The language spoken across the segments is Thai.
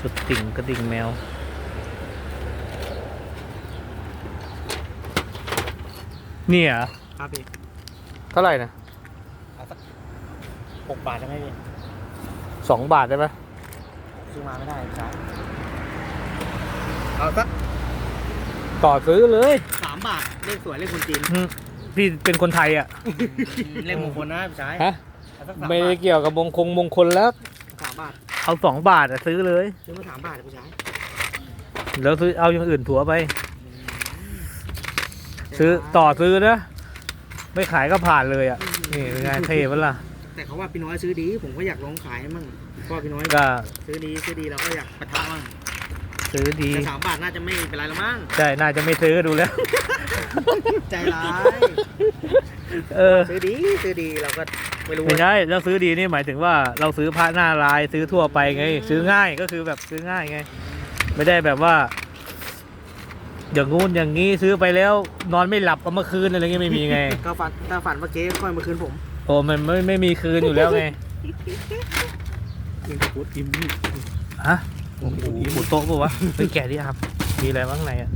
สุดติ่งกระดิ่งแมว นี่เหรอครับพี่เท่าไหร่นะเอาสักหกบาทใช่ไหมพี่สองบาทได้ไหมซื้อมาไม่ได้ใช่เอาสักต่อซื้อเลยสามบาทเลขสวยเลขคนจีนอืมพี่เป็นคนไทยอะ เลขมงคลนะพี่ชายฮะ เอาสักสามไม่บาได้ทเกี่ยวกับมงคงมงคลแล้ว สามบาท เอาสองบาทอะซื้อเลย ซื้อมาสามบาทนะพี่ชายแล้วซื้อเอาอย่างอื่นถัวไป ซื้อต่อซื้อนะไม่ขายก็ผ่านเลยอะนี่เป็นไงเท่ปะล่ะ แต่เขาว่าพี่น้อยซื้อดี ผมก็อยากลองขายมั่งเพราะว่าพี่น้อยก็ซื้อดีซื้อดีเราก็อยากปะทะมั่งซื้อดีแต่สามบาทน่าจะไม่เป็นไรแล้วมั้งใช่น่าจะไม่ซื้อดูแล้ว ใจร้ายเออซื้อดีซื้อดีเราก็ ไม่รู้ไม่ว่าใช่แล้วซื้อดีนี่หมายถึงว่าเราซื้อพระหน้าลายซื้อทั่วไปไง ซื้อง่ายก็คือแบบซื้อง่ายไง ไม่ได้แบบว่า อย่างงู้นอย่างงี้ซื้อไปแล้ว นอนไม่หลับเอามาคืนอะไรเงี้ยไม่มีไงก็ฝันถ้าฝันว่าเจ๊ค่อยมาคืนผมโอ้มันไม่ไม่มีคืนอยู่แล้วไงกินกับพุทธกินนี่ฮะโอ้โหหมูโต๊ะปะวะเฮ้ยแกะดิครับมีอะไรบ้างในอะ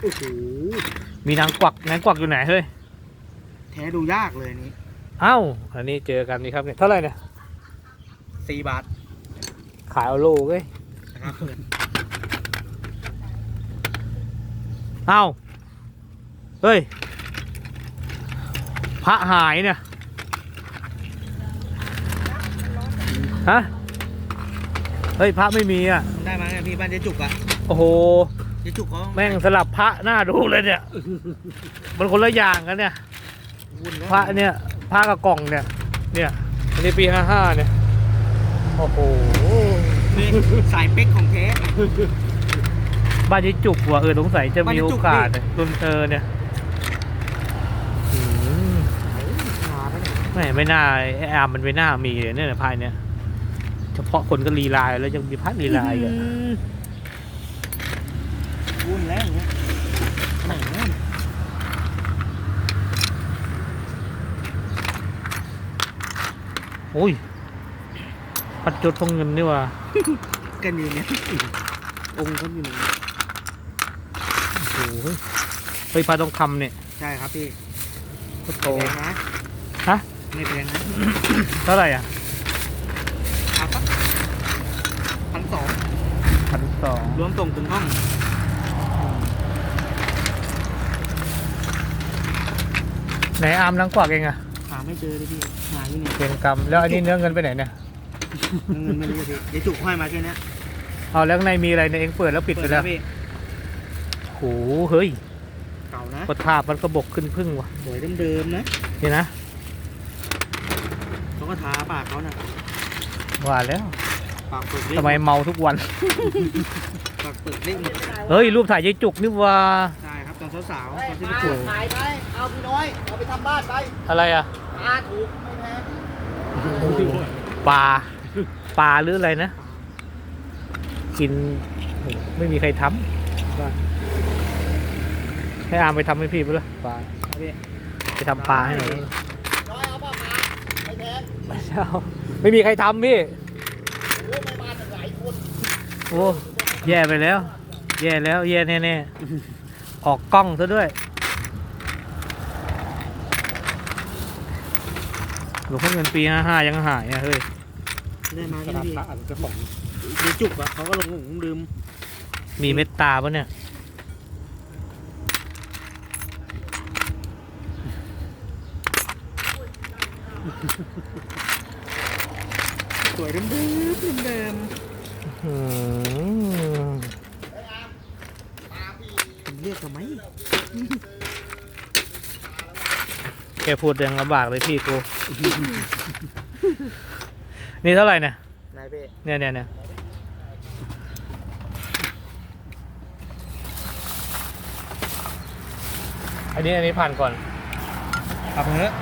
โอ้โหมีนางกวักนางกวักอยู่ไหนเฮ้ยแท้ดูยากเลยอันนี้ เอ้า อันนี้เจอกันนี่ครับเนี่ยเท่าไหร่เนี่ยสี่บาทขายเอาโลเว้ยนะครับเอ้าเฮ้ย พระหายเนี่ย ฮะ เฮ้ย พระไม่มีอะ ได้มาไงพี่บ้านเจ๊จุกอะโอ้โห เจ๊จุกเขาแม่งสลับพระหน้าดูเลยเนี่ย มันคนละอย่างกันเนี่ย วุ่นแล้วพระเนี่ย พระกับกล่องเนี่ย เนี่ย อันนี้ปีห้าห้าเนี่ย โอ้โห นี่สายเป๊กของแท้บ้านยี่จุกว่ะเออสงสัยจะบ้านมียี่โอจุกกาสดิเนี่ยรุ่นเออเนี่ยอืมมาแล้วเนี่ยไม่ไม่น่าไอ้อาร์มมันไม่น่ามีเลยเนี่ยพายเนี่ยเฉพาะคนก็ลีลายแล้วยังมีพัดลีลายอะวุ่นแล้วอย่างเงี้ยไหนเนี่ย โอ้ยพัดจดทองเงินนี่ว่ะกันอยู่เนี่ยองค์เขาอยู่ไหนโอ้โหเฮ้ยปลาทองคำเนี่ยใช่ครับพี่โอ้โหไม่แพงนะฮะไม่แพงนะเท่าไหร่อะเอาสักพันสองพันสองรวมส่งถึงห้องไหนอาร์มนังกวักเองอะหา ไม่เจอเลยพี่หาที่ไหนเกณกรรมแล้วอันนี้เนื้อเงินไปไหนเนี่ยเงินไม่รู้เลยพี่เจ๊จุกให้มาแค่เนี้ยเอาแล้วข้างในมีอะไรเนี่ยเองเปิดแล้วปิดไปแล้วพี่โอ้โหเฮ้ยเก่านะกดภาพมันกระบกขึ้นพึ่งว่ะสวยเดิมๆนะนี่นะเขาก็ทาปากเขาน่ะว่าแล้วปากเปิดเล่ทำไมเมาทุกวันปากเปิดเล่หมดเฮ้ยรูปถ่ายยายจุกนี่ว่าใช่ครับตอนสาวๆตอนที่โอ้ประโหกวดขายไปเอาพี่น้อยเอาไปทำบ้านไปอะไรอะ อาถูกไม่แพงปลาปลาหรืออะไรนะ กินโอ้โหไม่มีใครทำว่าให้อามไปทำให้พี่ไปละปลาพี่ไปทำปลาให้หน่อยน้อยเอาเปล่ามาไม่แพงไม่เอาไม่มีใครทำพี่โอ้ไม่มาจากหลายคนโอ้แย่ไปแล้ว แย่แล้ว แย่แน่ๆออกกล้องซะด้วย ลวงพ่อเงินปีห้าห้ายังหายอะเฮ้ยได้มาที่พี่เจ๊จุกอะเขาก็ลงหลงลืมมีเม็ดตาปะเนี่ยสวยเดิมๆเดิมอืมๆผมเรียกทำไม แกพูดยังลำบากเลยพี่กู นี่เท่าไหร่เนี่ยนายเบ้เนี่ยเนี่ยเนี่ยอันนี้อันนี้ผ่านก่อนเอาไปเถอะ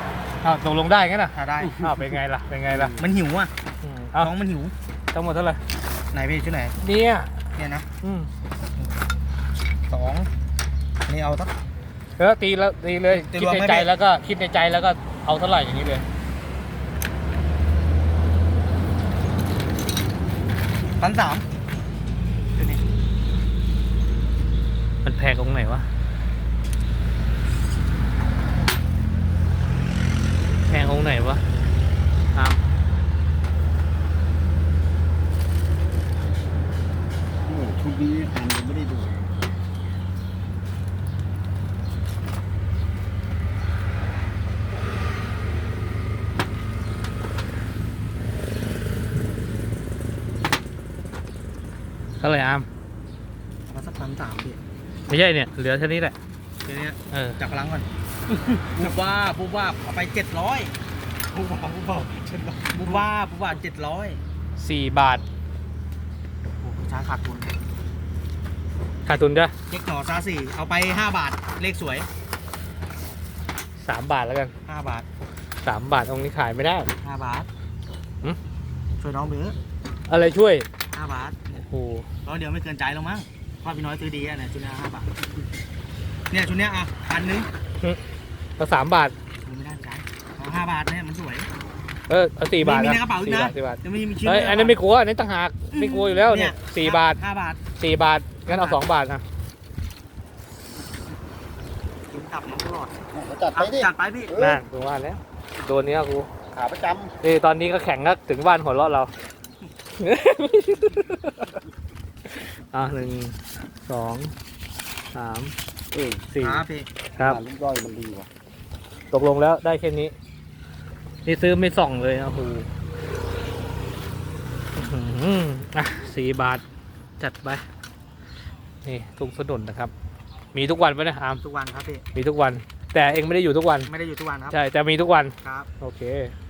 อ้าวตกลงได้งั้นน่ะถ้าได้ อ้าวเป็นไงล่ะเป็นไงล่ะมันหิวอะอืมท้เอ้าองมันหิวทั้งหมดเท่าไหร่นายเบ้ชื่อไหนเนี่ยเนี่ยนะอืมสองนี่เอาสัก เออตีแล้วตีเลยคิดในใจแล้วก็คิดในใจแล้วก็เอาเท่าไหร่อย่างนี้เลยพันสามตัวนี้มันแพงตรงไหนวะแพงตรงไหนวะอ้าวโอ้โหชุดนี้อันยังไม่ได้ดู ท่าไหร่อามมาสักพันสามพี่ไม่ใช่เนี่ย เหลือเท่านี้แหละเดี๋ยวนี้เออจับพลังก่อนบูบว่าบูบว่าเอาไปเจ็ดร้อยบูบว่าบูบว่าเจ็ดร้อยบูบว่าบูบว่าเจ็ดร้อยสี่บาทโอ้โหช้างขาดทุนขาดทุนจ้ะเจ๊กหน่อซาสี่เอาไปห้าบาทเลขสวยสามบาทแล้วกันห้าบาทสามบาทองค์นี้ขายไม่ได้ห้าบาทหึ ช่วยน้องเบ้ออะไรช่วยห้าบาท โอ้โหร้อยเดียวไม่เกินใจหรอกมั้งว่าพี่น้อยซื้อดีอะเนี่ยชุดเนี้ห้าบาทเนี่ยชุดเนี้ยอะพันหนึงก็สามบาทซื้อไม่ได้ใจเอาห้าบาทเนี่ยมันสวย เออเอาสี่บาทมีในกระเป๋าอีกสี่นะบาทสี่บาทจะมีมีชิ้นเฮ้ยใกระอันเป๋านี้ไม่กลัวอันนี้ต่างหากไม่กลัวอยู่แล้วเนี่ยสี่บาทห้าบาทสี่บาทงั้นเอาสองบาทนะกินตับน้องตลอดมาจัดไปดิจัดไปพี่เออนั่นกูว่าแล้วโดนเนี้ยกูขาประจนี่ตอนนี้ก็แข่งก็ถึงบ้านหัวเราะเรา อะหนึ่งสองสามำเออสี่ครับพี่ครับลูกย่อยมันดีว่ะตกลงแล้วได้แค่นี้ นี่ซื้อไม่ส่องเลยนะโอ้โหอื้อหืออะสี่บาท จัดไป นี่ทุ่งสนุนนะครับ มีทุกวันไหมเนะอามทุกวันครับพี่มีทุกวัน แต่เองไม่ได้อยู่ทุกวัน ไม่ได้อยู่ทุกวันครับ ใช่แต่มีทุกวัน ครับ โอเคค